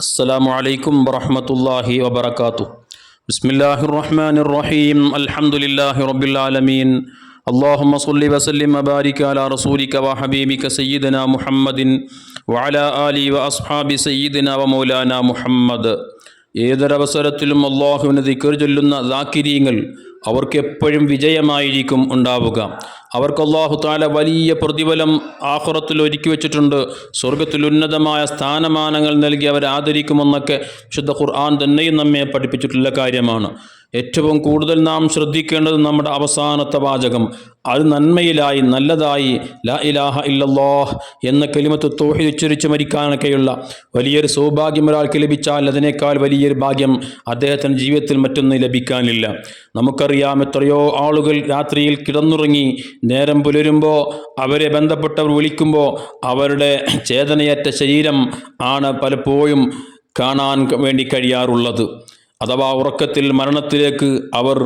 السلام عليكم ورحمة الله وبركاته بسم الله الرحمن الرحيم الحمد لله رب العالمين اللهم صل وسلم وبارك على رسولك وحبيبك سيدنا محمد وعلى آله وأصحاب سيدنا ومولانا محمد ഏതൊരവസരത്തിലും അള്ളാഹുവിന് ദിക്കർ ചൊല്ലുന്ന ദാക്കിരീങ്ങൾ അവർക്ക് എപ്പോഴും വിജയമായിരിക്കും ഉണ്ടാവുക. അവർക്ക് അള്ളാഹു താല വലിയ പ്രതിഫലം ആഹുറത്തിൽ ഒരുക്കി വെച്ചിട്ടുണ്ട്. സ്വർഗത്തിൽ ഉന്നതമായ സ്ഥാനമാനങ്ങൾ നൽകി അവരെ ആദരിക്കുമെന്നൊക്കെ വിശുദ്ധ ഖുർആൻ തന്നെയും നമ്മെ പഠിപ്പിച്ചിട്ടുള്ള കാര്യമാണ്. ഏറ്റവും കൂടുതൽ നാം ശ്രദ്ധിക്കേണ്ടത് നമ്മുടെ അവസാനത്തെ വാചകം. അത് നന്മയിലായി നല്ലതായി ലാ ഇലാഹ ഇല്ലല്ലാഹ് എന്ന കെലിമത്ത് തോഹി ഉച്ചരിച്ച് മരിക്കാനൊക്കെയുള്ള വലിയൊരു സൗഭാഗ്യം ഒരാൾക്ക് ലഭിച്ചാൽ അതിനേക്കാൾ വലിയൊരു ഭാഗ്യം അദ്ദേഹത്തിന്റെ ജീവിതത്തിൽ മറ്റൊന്നും ലഭിക്കാനില്ല. നമുക്കറിയാം എത്രയോ ആളുകൾ രാത്രിയിൽ കിടന്നുറങ്ങി നേരം പുലരുമ്പോൾ അവരെ ബന്ധപ്പെട്ടവർ വിളിക്കുമ്പോൾ അവരുടെ ചേതനയറ്റ ശരീരം ആണ് പലപ്പോഴും കാണാൻ വേണ്ടി കഴിയാറുള്ളത്. അഥവാ ഉറക്കത്തിൽ മരണത്തിലേക്ക് അവർ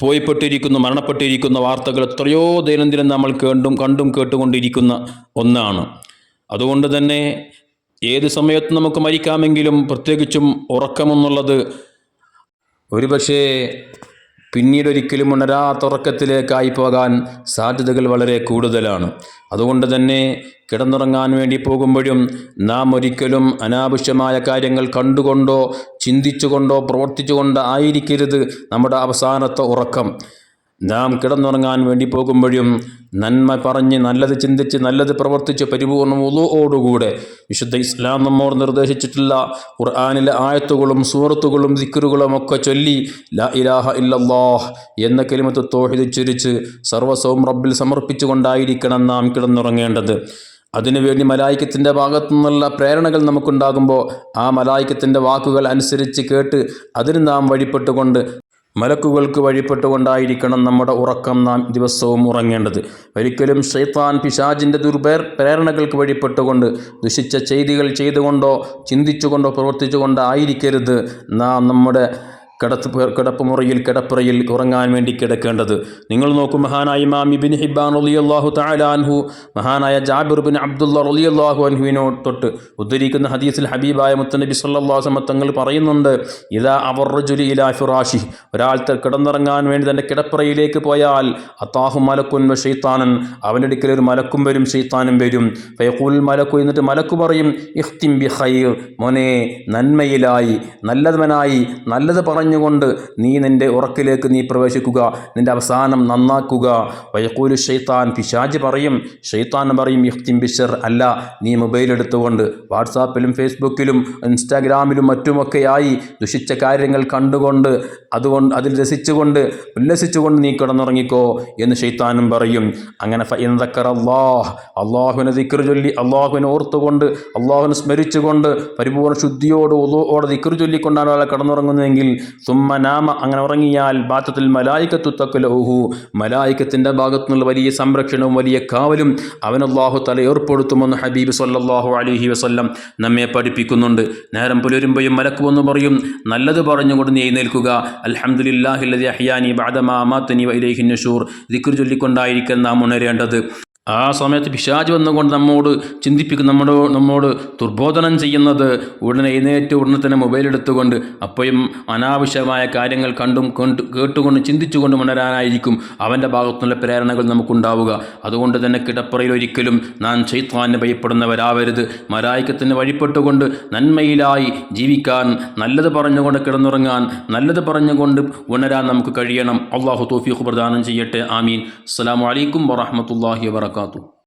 പോയിപ്പെട്ടിരിക്കുന്നു മരണപ്പെട്ടിരിക്കുന്ന വാർത്തകൾ എത്രയോ ദൈനംദിനം നമ്മൾ കേണ്ടും കണ്ടും കേട്ടുകൊണ്ടിരിക്കുന്ന ഒന്നാണ്. അതുകൊണ്ട് തന്നെ ഏത് സമയത്ത് നമുക്ക് മരിക്കാമെങ്കിലും പ്രത്യേകിച്ചും ഉറക്കമെന്നുള്ളത് ഒരുപക്ഷേ പിന്നീടൊരിക്കലും ഉണരാത്ത ഉറക്കത്തിലേക്കായി പോകാൻ സാധ്യതകൾ വളരെ കൂടുതലാണ്. അതുകൊണ്ട് തന്നെ കിടന്നുറങ്ങാൻ വേണ്ടി പോകുമ്പോഴും നാം ഒരിക്കലും അനാവശ്യമായ കാര്യങ്ങൾ കണ്ടുകൊണ്ടോ ചിന്തിച്ചുകൊണ്ടോ പ്രവർത്തിച്ചുകൊണ്ടോ ആയിരിക്കരുത് നമ്മുടെ അവസാനത്തെ ഉറക്കം. നാം കിടന്നുറങ്ങാൻ വേണ്ടി പോകുമ്പോഴും നന്മ പറഞ്ഞ് നല്ലത് ചിന്തിച്ച് നല്ലത് പ്രവർത്തിച്ച് പരിപൂർണ ഉളുവോടുകൂടെ വിശുദ്ധ ഇസ്ലാം നമ്മോട് നിർദ്ദേശിച്ചിട്ടുള്ള ഖുർആാനിലെ ആയത്തുകളും സൂറത്തുകളും ദിക്കറുകളും ഒക്കെ ചൊല്ലി ല ഇലാഹ ഇല്ലല്ലാഹ് എന്ന കെലിമത്ത് തോഹിത് ചുരിച്ച് സർവസ്വവും റബ്ബിൽ സമർപ്പിച്ചുകൊണ്ടായിരിക്കണം നാം കിടന്നുറങ്ങേണ്ടത്. അതിനുവേണ്ടി മലായിക്കത്തിന്റെ ഭാഗത്തു നിന്നുള്ള പ്രേരണകൾ നമുക്കുണ്ടാകുമ്പോൾ ആ മലായിക്കത്തിന്റെ വാക്കുകൾ അനുസരിച്ച് കേട്ട് അതിന് നാം വഴിപ്പെട്ടുകൊണ്ട് മലക്കുകൾക്ക് വഴിപ്പെട്ടുകൊണ്ടായിരിക്കണം നമ്മുടെ ഉറക്കം നാം ദിവസവും ഉറങ്ങേണ്ടത്. ഒരിക്കലും ഷെയ്ത്താൻ പിശാജിന്റെ ദുർപേർ പ്രേരണകൾക്ക് വഴിപ്പെട്ടുകൊണ്ട് ദുഷിച്ച ചെയ്തികൾ ചെയ്തുകൊണ്ടോ ചിന്തിച്ചുകൊണ്ടോ പ്രവർത്തിച്ചുകൊണ്ടോ ആയിരിക്കരുത്. നാം നമ്മുടെ കിടത്ത് കിടപ്പുമുറിയിൽ കിടപ്പുറയിൽ ഉറങ്ങാൻ വേണ്ടി കിടക്കേണ്ടത്. നിങ്ങൾ നോക്കും മഹാനായ ഇമാം ഇബിൻ ഹിബാൻ റളിയല്ലാഹു താലാൻഹു മഹാനായ ജാബിർ ബിൻ അബ്ദുള്ള റളിയല്ലാഹു അൻഹുവിനോ തൊട്ട് ഉദ്ധരിക്കുന്ന ഹദീസിൽ ഹബീബായ മുത്തനബി അലൈഹി തങ്ങൾ പറയുന്നുണ്ട് ഇതാ അവർ ജുലി ഇലാ ഫിറാഷി ഒരാൾ കിടന്നിറങ്ങാൻ വേണ്ടി തന്റെ കിടപ്പുറയിലേക്ക് പോയാൽ അത്താഹു മലക്കുൻ ഷെയ്ത്താനൻ അവന്റെ അടുക്കൽ ഒരു മലക്കും വരും ഷെയ്ത്താനും വരും. ഫയഖുൽ മലക്കു എന്നിട്ട് മലക്കു പറയും ഇഖ്തിം ബി ഖൈർ. മോനെ നന്മയിലായി നല്ലവനായി നല്ലത് പറഞ്ഞുകൊണ്ട് നീ നിന്റെ ഉറക്കിലേക്ക് നീ പ്രവേശിക്കുക നിന്റെ അവസാനം നന്നാക്കുക. വയക്കൂലു ഷെയ്ത്താൻ പിശാജ് പറയും. ഷെയ്ത്താൻ പറയും യുക്തിം ബിഷർ അല്ല നീ മൊബൈൽ എടുത്തുകൊണ്ട് വാട്സാപ്പിലും ഫേസ്ബുക്കിലും ഇൻസ്റ്റാഗ്രാമിലും മറ്റുമൊക്കെയായി ദുഷിച്ച കാര്യങ്ങൾ കണ്ടുകൊണ്ട് അതുകൊണ്ട് അതിൽ രസിച്ചുകൊണ്ട് ഉല്ലസിച്ചുകൊണ്ട് നീ കിടന്നുറങ്ങിക്കോ എന്ന് ഷെയ്ത്താനും പറയും. അങ്ങനെ അള്ളാഹ് അള്ളാഹുവിനെ ദിക്കർ ചൊല്ലി അള്ളാഹുവിനെ ഓർത്തുകൊണ്ട് അള്ളാഹുവിനെ സ്മരിച്ചുകൊണ്ട് പരിപൂർണ ശുദ്ധിയോട് ഓടെ ദിക്കർ ചൊല്ലിക്കൊണ്ടാണ് ഒരാളെ കിടന്നുറങ്ങുന്നതെങ്കിൽ സുമ്മനാമ അങ്ങനെ ഉറങ്ങിയാൽ ബാത്തത്തിൽ മലായിക്കത്തു തക്കലഹു മലായിക്കത്തിന്റെ ഭാഗത്തുനിന്നുള്ള വലിയ സംരക്ഷണവും വലിയ കാവലും അള്ളാഹു തല ഏർപ്പെടുത്തുമെന്ന് ഹബീബ് സല്ലാഹു അലഹി വസ്ല്ലം നമ്മെ പഠിപ്പിക്കുന്നുണ്ട്. നേരം പുലരുമ്പോഴും മലക്ക് പറയും നല്ലത് പറഞ്ഞുകൊണ്ട് നീ എഴുന്നേൽക്കുക. അൽഹമുല്ലാഹില്ലതി അഹിയാനി ബാദമാമാത്തനി വൈലേഹി നഷൂർ ദിക്കുർ ചൊല്ലിക്കൊണ്ടായിരിക്കും നാം ഉണരേണ്ടത്. ആ സമയത്ത് പിശാജ് വന്നുകൊണ്ട് നമ്മോട് ചിന്തിപ്പിക്കും നമ്മുടെ നമ്മോട് ദുർബോധനം ചെയ്യുന്നത്. ഉടനെ എഴുന്നേറ്റ് ഉടനെ തന്നെ മൊബൈൽ എടുത്തുകൊണ്ട് അപ്പോഴും അനാവശ്യമായ കാര്യങ്ങൾ കണ്ടും കണ്ട് കേട്ടുകൊണ്ട് ചിന്തിച്ചുകൊണ്ട് ഉണരാനായിരിക്കും അവന്റെ ഭാഗത്തുനിന്നുള്ള പ്രേരണകൾ നമുക്കുണ്ടാവുക. അതുകൊണ്ട് തന്നെ കിടപ്പറയിൽ ഒരിക്കലും നാം ചൈത്വാന് ഭയപ്പെടുന്നവരാവരുത്. മരായിക്കത്തിന് വഴിപ്പെട്ടുകൊണ്ട് നന്മയിലായി ജീവിക്കാൻ നല്ലത് പറഞ്ഞുകൊണ്ട് കിടന്നുറങ്ങാൻ നല്ലത് പറഞ്ഞുകൊണ്ട് ഉണരാൻ നമുക്ക് കഴിയണം. അള്ളാഹു തോഫീഖ് പ്രദാനം ചെയ്യട്ടെ. ആമീൻ. അസ്സാം വലൈക്കും വാഹമത്തല്ലാഹി വറഹമത്തല്ലാഹി وبرکاتہ